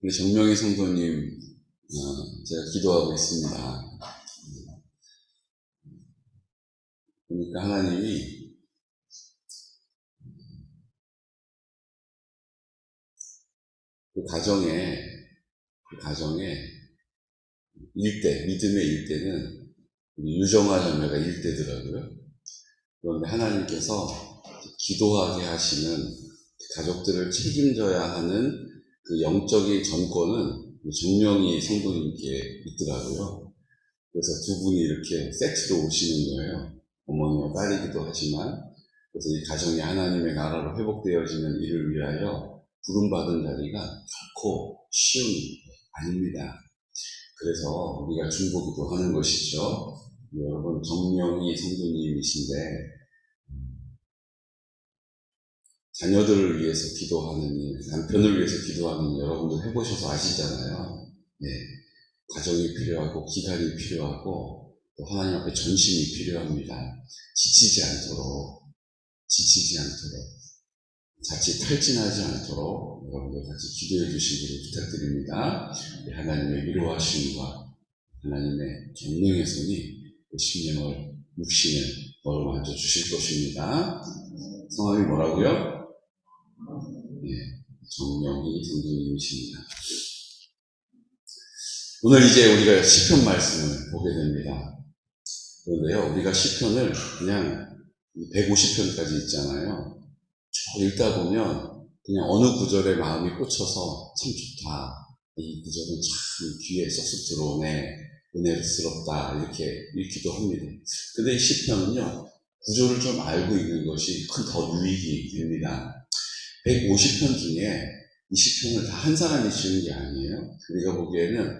우리 정명희 성도님, 어, 제가 기도하고 있습니다. 그러니까 하나님이 그 가정에, 그 가정에 일대, 믿음의 일대는 유정화 자매가 일대더라고요. 그런데 하나님께서 기도하게 하시는 가족들을 책임져야 하는 그 영적인 전권은 정명희 성도님께 있더라고요. 그래서 두 분이 이렇게 세트로 오시는 거예요. 어머니와 딸이기도 하지만, 그래서 이 가정이 하나님의 나라로 회복되어지는 일을 위하여 부름받은 자리가 결코 쉬운 일 아닙니다. 그래서 우리가 중보기도 하는 것이죠. 여러분, 정명희 성도님이신데, 자녀들을 위해서 기도하는 일, 남편을 위해서 기도하는 일 여러분들 해보셔서 아시잖아요. 네. 과정이 필요하고, 기간이 필요하고, 또 하나님 앞에 전심이 필요합니다. 지치지 않도록, 지치지 않도록, 자칫 탈진하지 않도록 여러분들 같이 기도해 주시기를 부탁드립니다. 하나님의 위로하심과 하나님의 경륜의 손이 그 심령을, 육신을 어루만져 주실 것입니다. 성함이 뭐라고요? 예, 정명희 성도님이십니다. 오늘 이제 우리가 시편 말씀을 보게 됩니다. 그런데요, 우리가 시편을 그냥 150편까지 있잖아요. 쭉 읽다 보면 그냥 어느 구절에 마음이 꽂혀서 참 좋다. 이 구절은 참 귀에 쏙쏙 들어오네. 은혜스럽다. 이렇게 읽기도 합니다. 근데 이 시편은요, 구조를 좀 알고 있는 것이 큰 더 유익이 됩니다. 150편 중에 이 시편을 다 한 사람이 지은 게 아니에요. 우리가 보기에는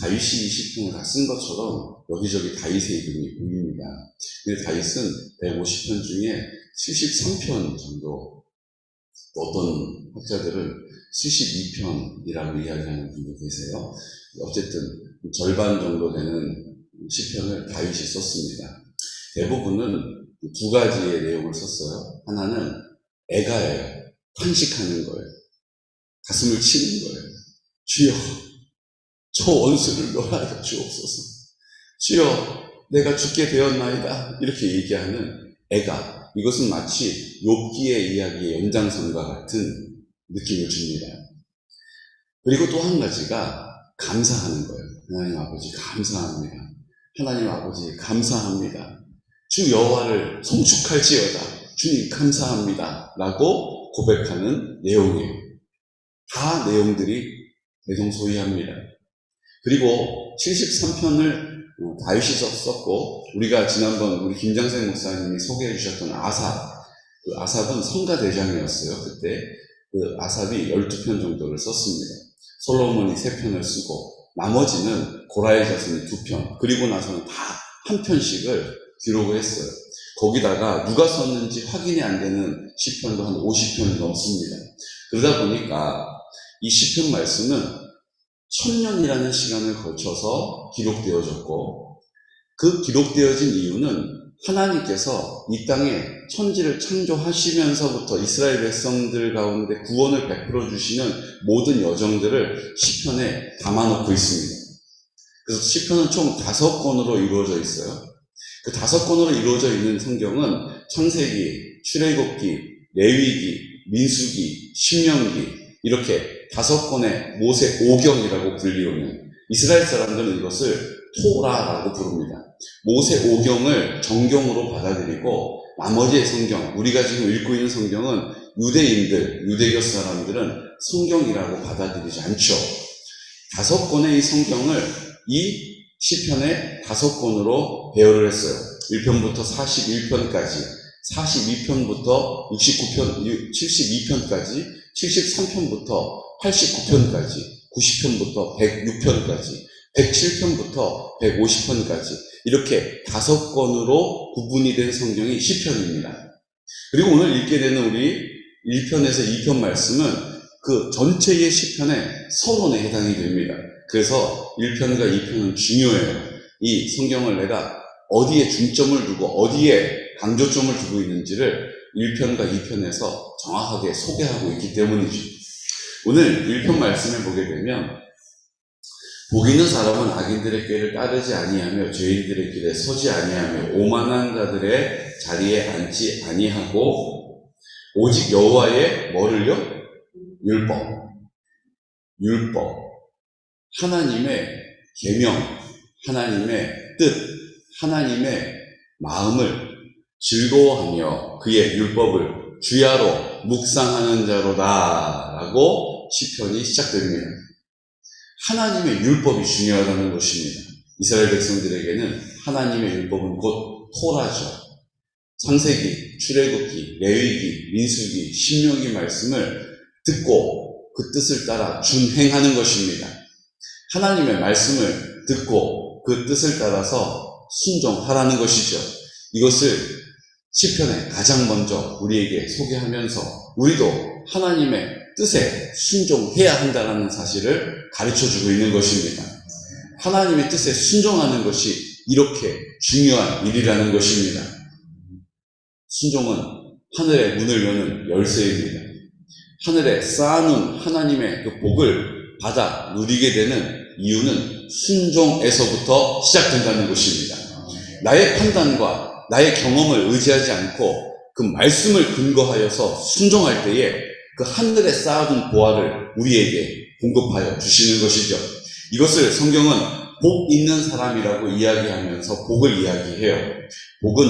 다윗이 이 시편을 다 쓴 것처럼 여기저기 다윗의 이름이 보입니다. 근데 다윗은 150편 중에 73편 정도, 어떤 학자들은 72편이라고 이야기하는 분도 계세요. 어쨌든 절반 정도 되는 시편을 다윗이 썼습니다. 대부분은 두 가지의 내용을 썼어요. 하나는 애가예요. 탄식하는 거예요. 가슴을 치는 거예요. 주여, 저 원수를 놓아여 주옵소서. 주여, 내가 죽게 되었나이다. 이렇게 얘기하는 애가. 이것은 마치 욥기의 이야기의 연장선과 같은 느낌을 줍니다. 그리고 또 한 가지가 감사하는 거예요. 하나님 아버지 감사합니다. 하나님 아버지 감사합니다. 주 여호와를 송축할지어다. 주님 감사합니다. 라고 고백하는 내용이에요. 다 내용들이 대동소이합니다. 그리고 73편을 다윗이 썼고 우리가 지난번 우리 김장생 목사님이 소개해 주셨던 아삽 그 아삽은 성가 대장이었어요. 그때 그 아삽이 12편 정도를 썼습니다. 솔로몬이 3편을 쓰고 나머지는 고라의 자손이 2편 그리고 나서는 다 한 편씩을 기록을 했어요. 거기다가 누가 썼는지 확인이 안 되는 시편도 한 50편이 넘습니다. 그러다 보니까 이 시편 말씀은 천년이라는 시간을 거쳐서 기록되어졌고 그 기록되어진 이유는 하나님께서 이 땅에 천지를 창조하시면서부터 이스라엘 백성들 가운데 구원을 베풀어 주시는 모든 여정들을 시편에 담아놓고 있습니다. 그래서 시편은 총 다섯 권으로 이루어져 있어요. 그 다섯 권으로 이루어져 있는 성경은 창세기, 출애굽기, 레위기, 민수기, 신명기 이렇게 다섯 권의 모세 오경이라고 불리우는 이스라엘 사람들은 이것을 토라라고 부릅니다. 모세 오경을 정경으로 받아들이고 나머지의 성경, 우리가 지금 읽고 있는 성경은 유대인들, 유대교 사람들은 성경이라고 받아들이지 않죠. 다섯 권의 이 성경을 이 시편의 다섯 권으로 배열을 했어요. 1편부터 41편까지, 42편부터 69편, 72편까지, 73편부터 89편까지, 90편부터 106편까지, 107편부터 150편까지 이렇게 다섯 권으로 구분이 된 성경이 시편입니다. 그리고 오늘 읽게 되는 우리 1편에서 2편 말씀은 그 전체의 시편의 서론에 해당이 됩니다. 그래서 1편과 2편은 중요해요. 이 성경을 내가 어디에 중점을 두고 어디에 강조점을 두고 있는지를 1편과 2편에서 정확하게 소개하고 있기 때문이죠. 오늘 1편 말씀을 보게 되면 복 있는 사람은 악인들의 꾀를 따르지 아니하며 죄인들의 길에 서지 아니하며 오만한 자들의 자리에 앉지 아니하고 오직 여호와의 뭐를요? 율법, 율법, 하나님의 계명, 하나님의 뜻, 하나님의 마음을 즐거워하며 그의 율법을 주야로 묵상하는 자로다라고 시편이 시작됩니다. 하나님의 율법이 중요하다는 것입니다. 이스라엘 백성들에게는 하나님의 율법은 곧 토라죠. 창세기, 출애굽기, 레위기, 민수기, 신명기 말씀을 듣고 그 뜻을 따라 준행하는 것입니다. 하나님의 말씀을 듣고 그 뜻을 따라서 순종하라는 것이죠. 이것을 시편에 가장 먼저 우리에게 소개하면서 우리도 하나님의 뜻에 순종해야 한다는 사실을 가르쳐 주고 있는 것입니다. 하나님의 뜻에 순종하는 것이 이렇게 중요한 일이라는 것입니다. 순종은 하늘의 문을 여는 열쇠입니다. 하늘에 쌓아놓은 하나님의 그 복을 받아 누리게 되는 이유는 순종에서부터 시작된다는 것입니다. 나의 판단과 나의 경험을 의지하지 않고 그 말씀을 근거하여서 순종할 때에 그 하늘에 쌓아둔 보화를 우리에게 공급하여 주시는 것이죠. 이것을 성경은 복 있는 사람이라고 이야기하면서 복을 이야기해요. 복은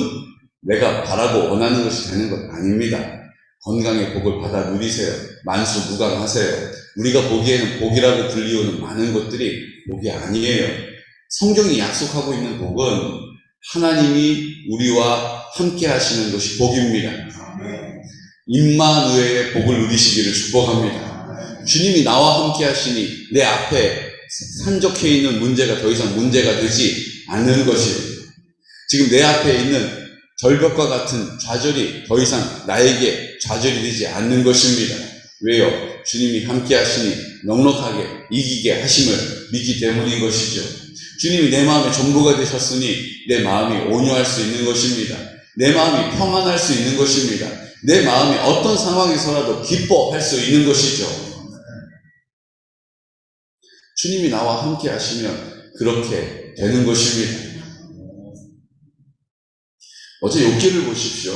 내가 바라고 원하는 것이 되는 것 아닙니다. 건강의 복을 받아 누리세요. 만수 무강하세요. 우리가 보기에는 복이라고 불리우는 많은 것들이 복이 아니에요. 성경이 약속하고 있는 복은 하나님이 우리와 함께 하시는 것이 복입니다. 임마누엘의 복을 누리시기를 축복합니다. 주님이 나와 함께 하시니 내 앞에 산적해 있는 문제가 더 이상 문제가 되지 않는 것입니다. 지금 내 앞에 있는 절벽과 같은 좌절이 더 이상 나에게 좌절이 되지 않는 것입니다. 왜요? 주님이 함께 하시니 넉넉하게 이기게 하심을 믿기 때문인 것이죠. 주님이 내 마음의 전부가 되셨으니 내 마음이 온유할 수 있는 것입니다. 내 마음이 평안할 수 있는 것입니다. 내 마음이 어떤 상황에서라도 기뻐할 수 있는 것이죠. 주님이 나와 함께 하시면 그렇게 되는 것입니다. 어제 욥기를 보십시오.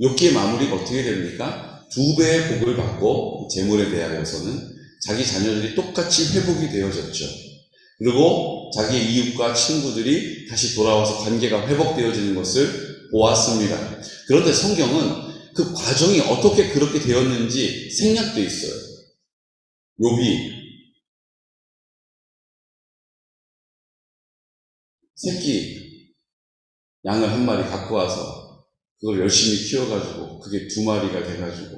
욥기의 마무리가 어떻게 됩니까? 두 배의 복을 받고 재물에 대하여서는 자기 자녀들이 똑같이 회복이 되어졌죠. 그리고 자기 이웃과 친구들이 다시 돌아와서 관계가 회복되어지는 것을 보았습니다. 그런데 성경은 그 과정이 어떻게 그렇게 되었는지 생략돼 있어요. 욥이 새끼 양을 한 마리 갖고 와서 그걸 열심히 키워가지고 그게 두 마리가 돼가지고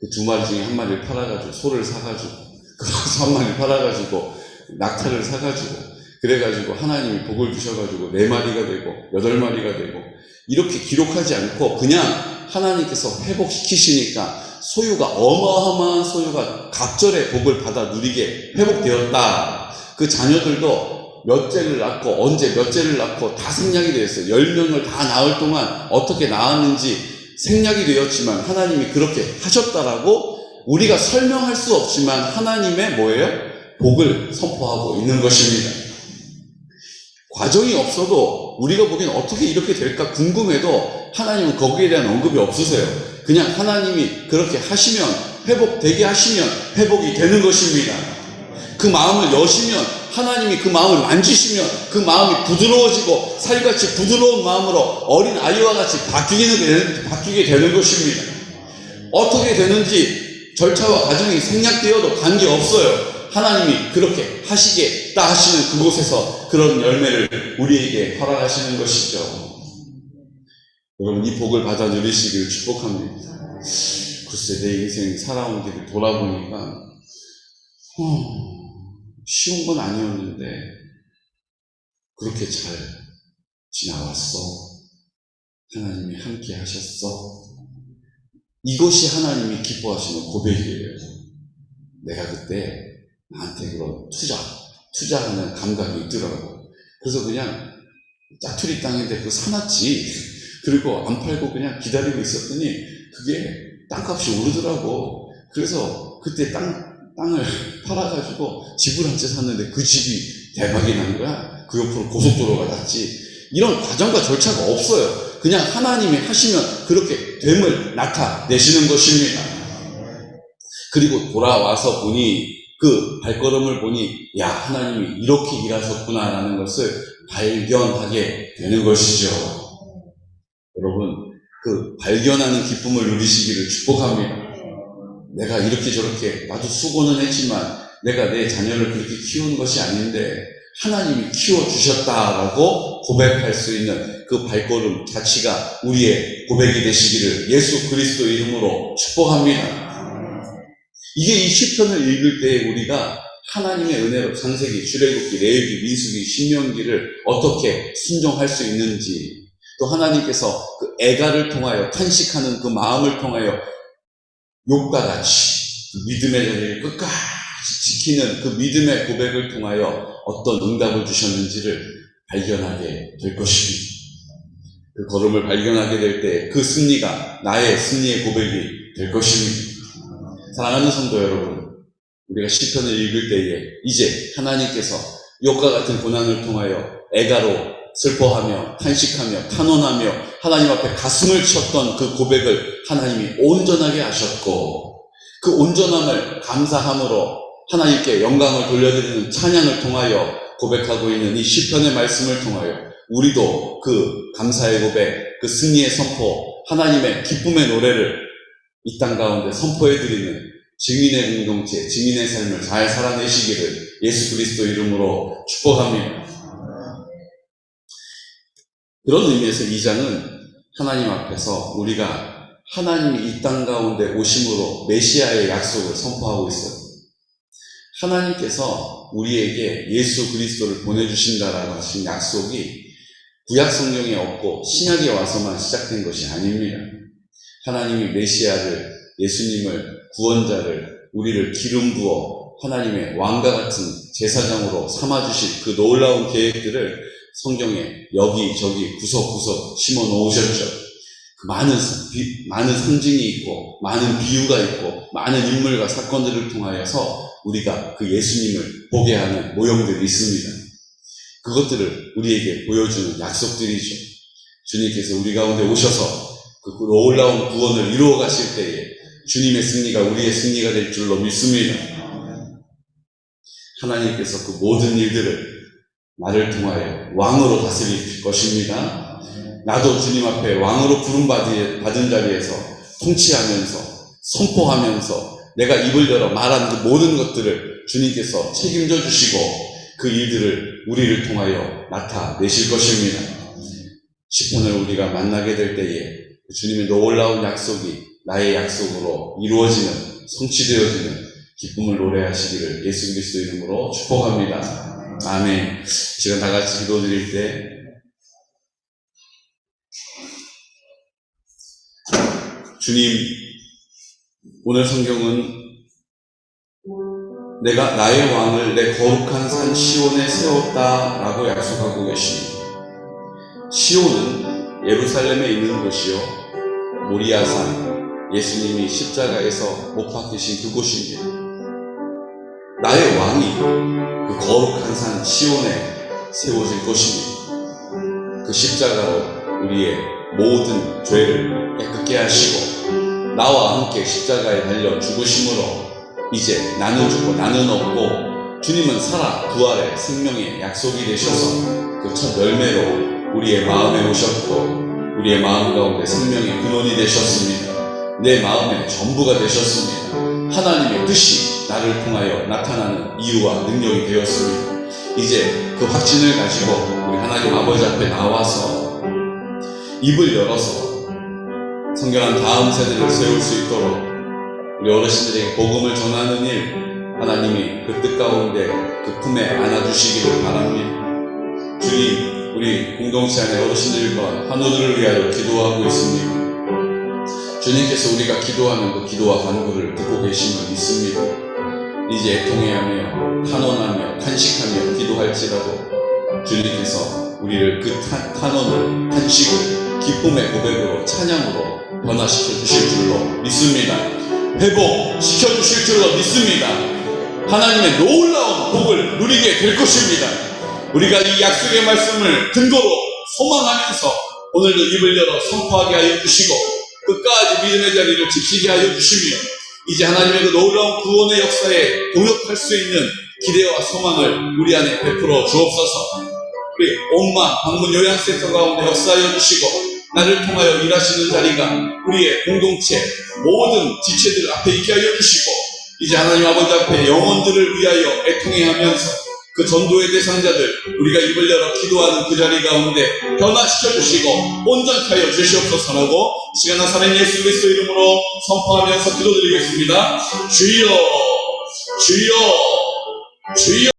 그 두 마리 중에 한 마리를 팔아가지고 소를 사가지고 그래서 한 마리 팔아가지고 낙타를 사가지고 그래가지고 하나님이 복을 주셔가지고 네 마리가 되고 여덟 마리가 되고 이렇게 기록하지 않고 그냥 하나님께서 회복시키시니까 소유가 어마어마한 소유가 갑절의 복을 받아 누리게 회복되었다. 그 자녀들도 몇째를 낳고 언제 몇째를 낳고 다 생략이 되었어요. 열 명을 다 낳을 동안 어떻게 낳았는지 생략이 되었지만 하나님이 그렇게 하셨다라고 우리가 설명할 수 없지만 하나님의 뭐예요? 복을 선포하고 있는 것입니다. 과정이 없어도 우리가 보기엔 어떻게 이렇게 될까 궁금해도 하나님은 거기에 대한 언급이 없으세요. 그냥 하나님이 그렇게 하시면 회복되게 하시면 회복이 되는 것입니다. 그 마음을 여시면 하나님이 그 마음을 만지시면 그 마음이 부드러워지고 살같이 부드러운 마음으로 어린 아이와 같이 바뀌게 되는, 바뀌게 되는 것입니다. 어떻게 되는지 절차와 과정이 생략되어도 관계없어요. 하나님이 그렇게 하시겠다 하시는 그곳에서 그런 열매를 우리에게 허락하시는 것이죠. 여러분 이 복을 받아 누리시기를 축복합니다. 글쎄 내 인생 살아온 길을 돌아보니까 어, 쉬운 건 아니었는데 그렇게 잘 지나왔어. 하나님이 함께 하셨어. 이것이 하나님이 기뻐하시는 고백이에요. 내가 그때 나한테 그런 투자, 투자하는 감각이 있더라고. 그래서 그냥 짜투리 땅인데 그거 사놨지. 그리고 안 팔고 그냥 기다리고 있었더니 그게 땅값이 오르더라고. 그래서 그때 땅 땅을 팔아가지고 집을 한 채 샀는데 그 집이 대박이 난 거야. 그 옆으로 고속도로가 났지. 이런 과정과 절차가 없어요. 그냥 하나님이 하시면 그렇게 됨을 나타내시는 것입니다. 그리고 돌아와서 보니 그 발걸음을 보니 야 하나님이 이렇게 일하셨구나라는 것을 발견하게 되는 것이죠. 여러분 그 발견하는 기쁨을 누리시기를 축복합니다. 내가 이렇게 저렇게 나도 수고는 했지만 내가 내 자녀를 그렇게 키우는 것이 아닌데 하나님이 키워주셨다라고 고백할 수 있는 그 발걸음 자체가 우리의 고백이 되시기를 예수 그리스도 이름으로 축복합니다. 이게 이 시편을 읽을 때 우리가 하나님의 은혜로 창세기, 출애굽기, 레위기, 민수기, 신명기를 어떻게 순종할 수 있는지 또 하나님께서 그 애가를 통하여 탄식하는 그 마음을 통하여 욕과 같이 그 믿음의 자리를 끝까지 지키는 그 믿음의 고백을 통하여 어떤 응답을 주셨는지를 발견하게 될 것입니다. 그 걸음을 발견하게 될 때 그 승리가 나의 승리의 고백이 될 것입니다. 사랑하는 성도 여러분, 우리가 시편을 읽을 때에 이제 하나님께서 욕과 같은 고난을 통하여 애가로 슬퍼하며 탄식하며 탄원하며 하나님 앞에 가슴을 쳤던 그 고백을 하나님이 온전하게 하셨고 그 온전함을 감사함으로 하나님께 영광을 돌려드리는 찬양을 통하여 고백하고 있는 이 시편의 말씀을 통하여 우리도 그 감사의 고백, 그 승리의 선포, 하나님의 기쁨의 노래를 이 땅 가운데 선포해 드리는 증인의 공동체, 증인의 삶을 잘 살아내시기를 예수 그리스도 이름으로 축복합니다. 그런 의미에서 이 장은 하나님 앞에서 우리가 하나님이 이 땅 가운데 오심으로 메시아의 약속을 선포하고 있어요. 하나님께서 우리에게 예수 그리스도를 보내주신다라고 하신 약속이 구약 성경에 없고 신약에 와서만 시작된 것이 아닙니다. 하나님이 메시아를 예수님을 구원자를 우리를 기름 부어 하나님의 왕과 같은 제사장으로 삼아주실 그 놀라운 계획들을 성경에 여기 저기 구석구석 심어 놓으셨죠. 그 많은, 비- 많은 상징이 있고, 많은 비유가 있고, 많은 인물과 사건들을 통하여서 우리가 그 예수님을 보게 하는 모형들이 있습니다. 그것들을 우리에게 보여주는 약속들이죠. 주님께서 우리 가운데 오셔서 그 놀라운 구원을 이루어 가실 때에 주님의 승리가 우리의 승리가 될 줄로 믿습니다. 하나님께서 그 모든 일들을 나를 통하여 왕으로 다스릴 것입니다. 나도 주님 앞에 왕으로 부름받은 받은 자리에서 통치하면서 선포하면서 내가 입을 열어 말한 그 모든 것들을 주님께서 책임져 주시고 그 일들을 우리를 통하여 나타내실 것입니다. 10분을 우리가 만나게 될 때에 주님의 놀라운 약속이 나의 약속으로 이루어지는 성취되어지는 기쁨을 노래하시기를 예수 그리스도 이름으로 축복합니다. 아멘. 시간 다 같이 기도 드릴 때 주님 오늘 성경은 내가 나의 왕을 내 거룩한 산 시온에 세웠다 라고 약속하고 계십니다. 시온은 예루살렘에 있는 곳이요 모리아산 예수님이 십자가에서 못 박히신 그곳입니다. 나의 왕이 그 거룩한 산 시온에 세워질 것입니다. 그 십자가로 우리의 모든 죄를 깨끗게 하시고 나와 함께 십자가에 달려 죽으심으로 이제 나는 죽고 나는 없고 주님은 살아 부활의 생명의 약속이 되셔서 그 첫 열매로 우리의 마음에 오셨고 우리의 마음 가운데 생명의 근원이 되셨습니다. 내 마음의 전부가 되셨습니다. 하나님의 뜻이 나를 통하여 나타나는 이유와 능력이 되었습니다. 이제 그 확신을 가지고 우리 하나님 아버지 앞에 나와서 입을 열어서 성결한 다음 세대를 세울 수 있도록 우리 어르신들에게 복음을 전하는 일 하나님이 그 뜻 가운데 그 품에 안아주시기를 바랍니다. 주님, 우리 공동체 안의 어르신들과 환우들을 위하여 기도하고 있습니다. 주님께서 우리가 기도하는 그 기도와 간구를 듣고 계심을 믿습니다. 이제 애통해하며 탄원하며 탄식하며 기도할지라도 주님께서 우리를 그 탄, 탄원을 탄식을 기쁨의 고백으로 찬양으로 변화시켜 주실 줄로 믿습니다. 회복시켜 주실 줄로 믿습니다. 하나님의 놀라운 복을 누리게 될 것입니다. 우리가 이 약속의 말씀을 근거로 소망하면서 오늘도 입을 열어 선포하게 하여 주시고 끝까지 믿음의 자리를 지키게 하여 주시며 이제 하나님의 그 놀라운 구원의 역사에 동역할 수 있는 기대와 소망을 우리 안에 베풀어 주옵소서. 우리 온마 방문 요양센터 가운데 역사하여 주시고 나를 통하여 일하시는 자리가 우리의 공동체 모든 지체들 앞에 있게 하여 주시고 이제 하나님 아버지 앞에 영혼들을 위하여 애통해 하면서 그 전도의 대상자들 우리가 입을 열어 기도하는 그 자리 가운데 변화시켜 주시고 온전케 하여 주시옵소서라고 시간과 살인 예수 그리스도 이름으로 선포하면서 기도드리겠습니다. 주여 주여 주여